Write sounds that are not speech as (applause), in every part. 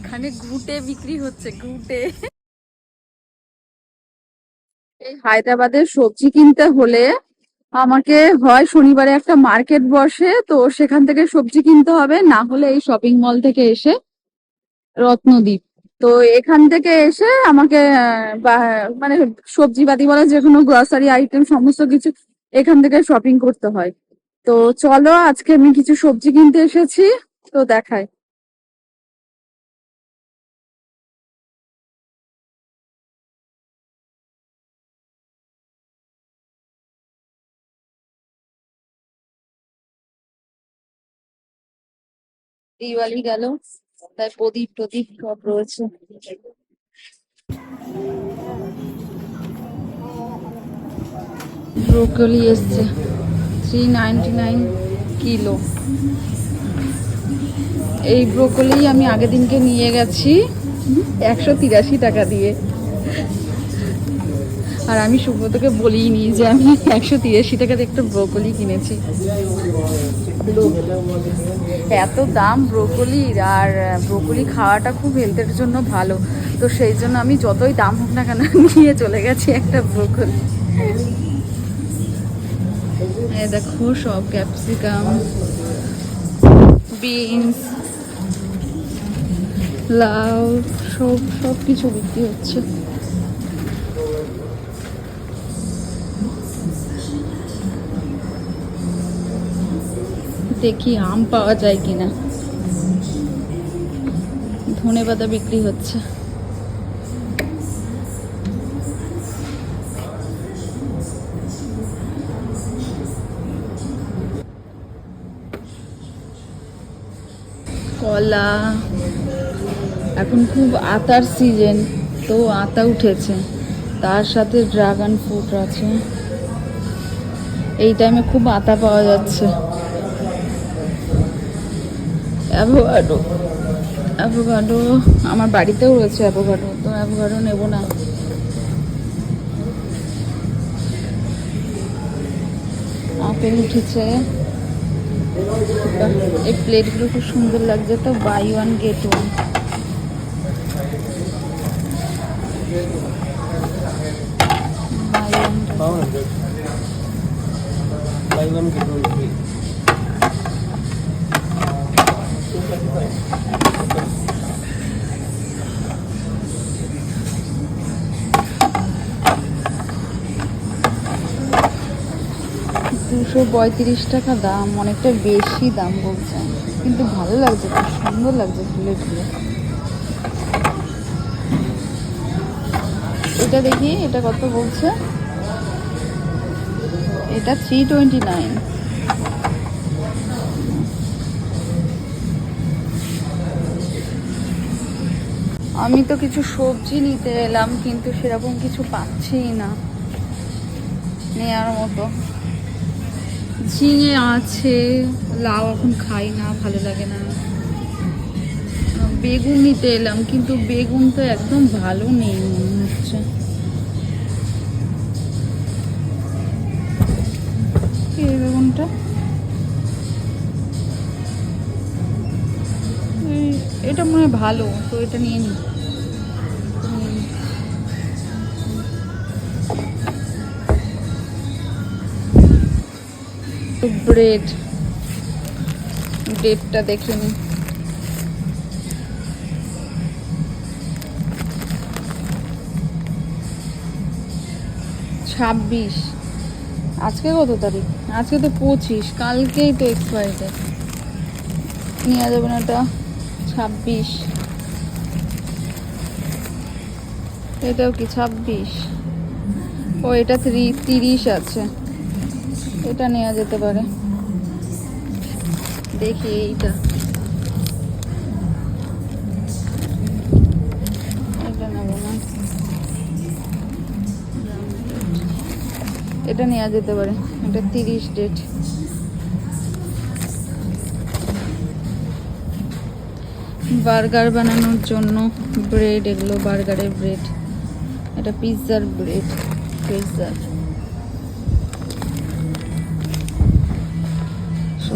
এখানে গ্রুটে বিক্রি হচ্ছে গ্রুটে এই হায়দ্রাবাদের সবজি কিনতে হলে আমাকে হয় শনিবারে একটা মার্কেট বসে, তো সেখান থেকে সবজি কিনতে হবে, না হলে এই শপিং মল থেকে এসে রত্নদ্বীপ তো এখান থেকে এসে আমাকে মানে সবজি বাদি বলা যে কোনো গ্রসারি আইটেম সমস্ত কিছু এখান থেকে শপিং করতে হয়। তো চলো, আজকে আমি কিছু সবজি কিনতে এসেছি, তো দেখাই। দিওয়ালি গেল। তাই প্রদীপ টদীপ সব রয়েছে। ব্রোকলি এসছে। Three ninety nine kilo. এই ব্রোকলি আমি আগের দিনকে নিয়ে গেছি একশো তিরাশি টাকা দিয়ে। আর আমি সুব্রতকে বলিনি যে আমি একশো তিরাশি টাকাতে একটা ব্রোকলি কিনেছি। এত দাম ব্রোকলির, আর ব্রোকলি খাওয়াটা খুব হেলথের জন্য ভালো। তো সেই জন্য আমি যতই দাম হোক না কেন (laughs) নিয়ে চলে গেছি একটা ব্রোকলি। দেখো সব ক্যাপসিকাম, বিনস, লাউ, সব সব কিছু বিক্রি হচ্ছে। দেখি আম পাওয়া যায় কিনা। ধনে পাতা বিক্রি হচ্ছে। কলা। এখন খুব আতার সিজন, তো আতা উঠেছে। তার সাথে ড্রাগন ফ্রুট আছে। এই টাইমে খুব আতা পাওয়া যাচ্ছে। অ্যাভোকাডো। অ্যাভোকাডো আমার বাড়িতেও রয়েছে অ্যাভোকাডো, তো অ্যাভোকাডো নেব না। আপেল উঠেছে। এই প্লেটগুলো খুব সুন্দর লাগছে, তো buy one get one. Buy one Pound. Buy one get দুশো পঁয়ত্রিশ টাকা দাম, অনেকটা বেশি দাম বলছে। কিন্তু ভালো লাগছে, খুব সুন্দর লাগছে প্লেটগুলো এটা দেখি, এটা কত বলছে? এটা থ্রি টোয়েন্টি নাইন আমি তো কিছু সবজি নিতে এলাম, কিন্তু সেরকম কিছু পাচ্ছিই না। নেওয়ার মতো। ঝিঙে আছে, লাউ এখন খাই না, ভালো লাগে না। বেগুন নিতে এলাম, কিন্তু বেগুন তো একদম ভালো নেই মনে হচ্ছে। বেগুনটা? এটা মনে হয় ভালো, তো এটা নিয়ে নি। ব্রেড ডেটটা দেখে নি ছাব্বিশ আজকে কত তারিখ আজকে তো পঁচিশ কালকেই তো এক্সপায়ারি ডেট নেওয়া যাবে না এটা ছাব্বিশ এটাও কি ছাব্বিশ ও এটা ত্রি তিরিশ আছে এটা নেওয়া যেতে পারে। দেখি এইটা। এটা নেওয়া যেতে পারে। এটা তিরিশ ডেট বার্গার বানানোর জন্য ব্রেড এগুলো বার্গারের ব্রেড এটা পিৎজার bread পিৎজার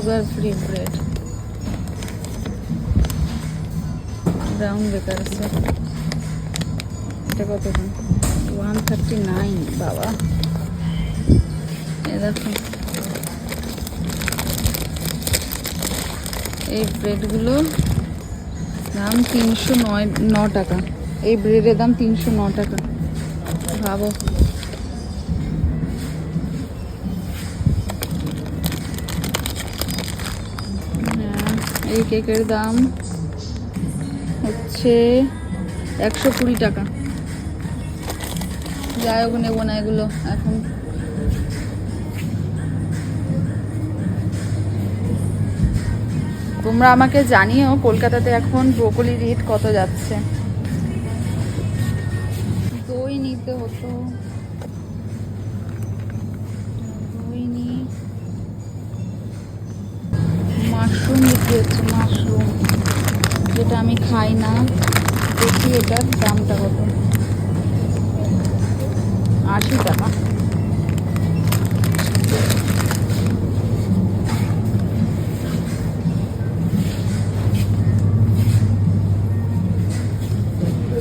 sugar free bread. Brown baker আছে। এটা কত দাম ওয়ান থার্টি নাইন, বাবা। এ দেখো। এই ব্রেডগুলো দাম তিনশো নয়, ন টাকা। এই ব্রেডের দাম তিনশো ন টাকা। ভাবো। এই কেকের দাম হচ্ছে একশো কুড়ি টাকা। যাই হোক, নেব না এগুলো এখন। তোমরা আমাকে জানিও কলকাতাতে এখন ব্রোকলি রেট কত যাচ্ছে। দই নিতে হতো। খাই না দেখি এটার দামটা কত। আশি টাকা।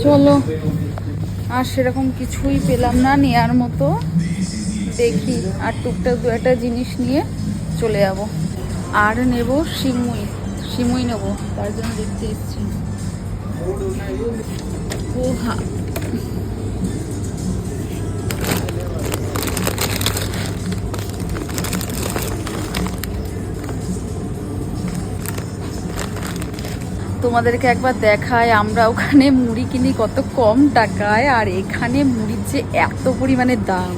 চলো, আর সেরকম কিছুই পেলাম না নেয়ার মতো। দেখি, আর টুকটাক দু একটা জিনিস নিয়ে চলে যাব। আর নেব শিমুই শিমুই নেব, তার জন্য দেখতে এসেছি। তোমাদেরকে একবার দেখায় আমরা ওখানে মুড়ি কিনি কত কম টাকায়, আর এখানে মুড়ির যে এত পরিমাণে দাম।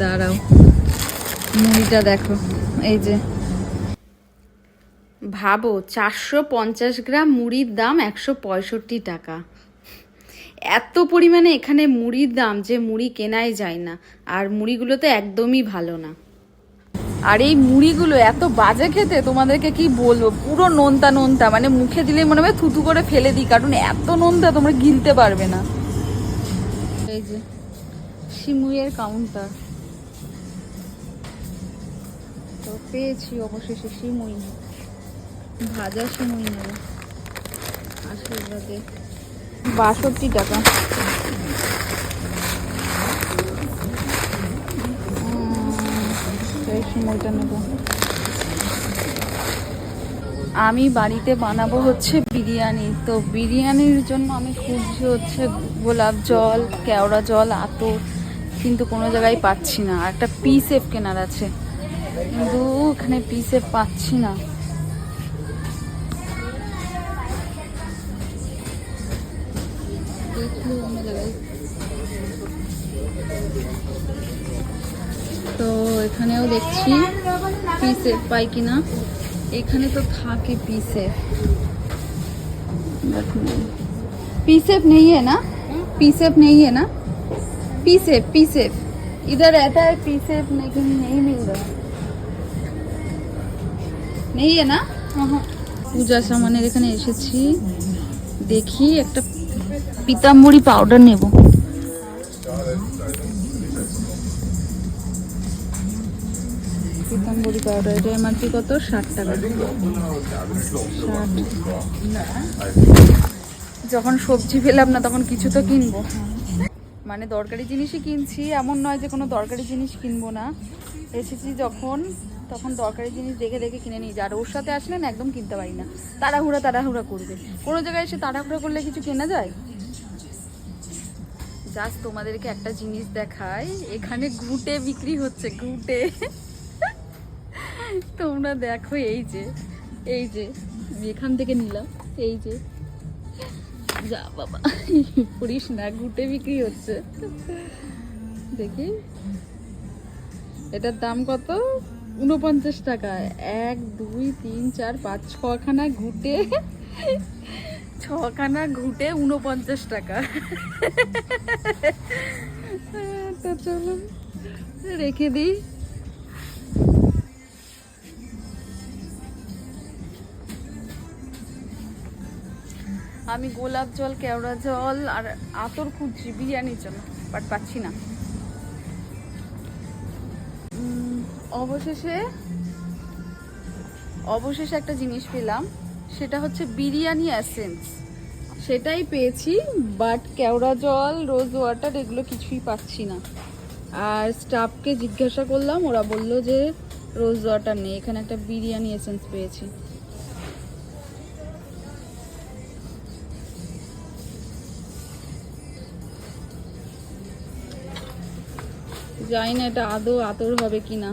দাঁড়াও, মুড়িটা দেখো, এই যে। ভাবো, চারশো পঞ্চাশ গ্রাম মুড়ির দাম একশো পঁয়ষট্টি টাকা। এত পরিমাণে এখানে মুড়ির দাম যে মুড়ি কেনাই যায় না, আর মুড়িগুলো তো একদমই ভালো না। আর এই মুড়িগুলো এত বাজে খেতে, তোমাদেরকে কি বলব? পুরো নোনতা নোনতা মানে মুখে দিলে মনে হবে থুতু করে ফেলে দিই, কারণ এত নোনতা তোমরা গিলতে পারবে না। এই যে, শিমুইয়ের কাউন্টার তো পেয়েছি অবশেষে শিমুই। ভাজা শিমুই নেব আশীর্বাদে। বাষট্টি টাকা। সময়টা নেব। আমি বাড়িতে বানাবো হচ্ছে বিরিয়ানি। তো বিরিয়ানির জন্য আমি খুঁজছি হচ্ছে গোলাপ জল কেওড়া জল আতর কিন্তু কোনো জায়গায় পাচ্ছি না। আর একটা পিসেফ কেনার আছে। কিন্তু এখানে পিসেফ পাচ্ছি না। তো এখানেও দেখছি পিসেফ পাই কিনা এখানে তো থাকে পিসেফ पीसेफ नहीं है ना पीसेफ नहीं है ना पीसेफ पीसेफ इधर रहता है पीसेफ लेकिन नहीं मिल रहा नहीं है না পূজা সামানের এখানে এসেছি দেখি একটা পিতাম্বরী পাউডার নেব পাউডার এটা এমআরপি কত? ষাট টাকা। যখন সবজি পেলাম না, তখন কিছু তো কিনবো। মানে দরকারি জিনিসই কিনছি, এমন নয় যে কোনো দরকারি জিনিস কিনবো না। এসেছি যখন, তখন দরকারি জিনিস দেখে দেখে কিনে নিই আর ওর সাথে আসলে না একদম কিনতে পারি না। তাড়াহুড়া তাড়াহুড়া করবে। কোনো জায়গায় এসে তাড়াহুড়া করলে কিছু কেনা যায়? জাস্ট তোমাদেরকে একটা জিনিস দেখায় এখানে ঘুটে বিক্রি হচ্ছে, ঘুটে। তোমরা দেখো এই যে এই যে এখান থেকে নিলাম, এই যে। যা বাবা পড়িস না ঘুটে বিক্রি হচ্ছে। দেখি। এটার দাম কত? উনপঞ্চাশ টাকা। এক, দুই, তিন, চার, পাঁচ, ছখানা ঘুটে। ছখানা ঘুটে উনপঞ্চাশ টাকা। তো চলো রেখে দিই। আমি গোলাপ জল, কেওড়া জল আর আতর খুঁজছি বিরিয়ানির জন্য বাট পাচ্ছি না। অবশেষে অবশেষে একটা জিনিস পেলাম, সেটা হচ্ছে বিরিয়ানি অ্যাসেন্স সেটাই পেয়েছি বাট কেওড়া জল রোজ ওয়াটার এগুলো কিছুই পাচ্ছি না। আর স্টাফকে জিজ্ঞাসা করলাম, ওরা বলল যে রোজ ওয়াটার নেই, এখানে একটা বিরিয়ানি এসেন্স পেয়েছি। জানি না এটা আদৌ আতর হবে কিনা।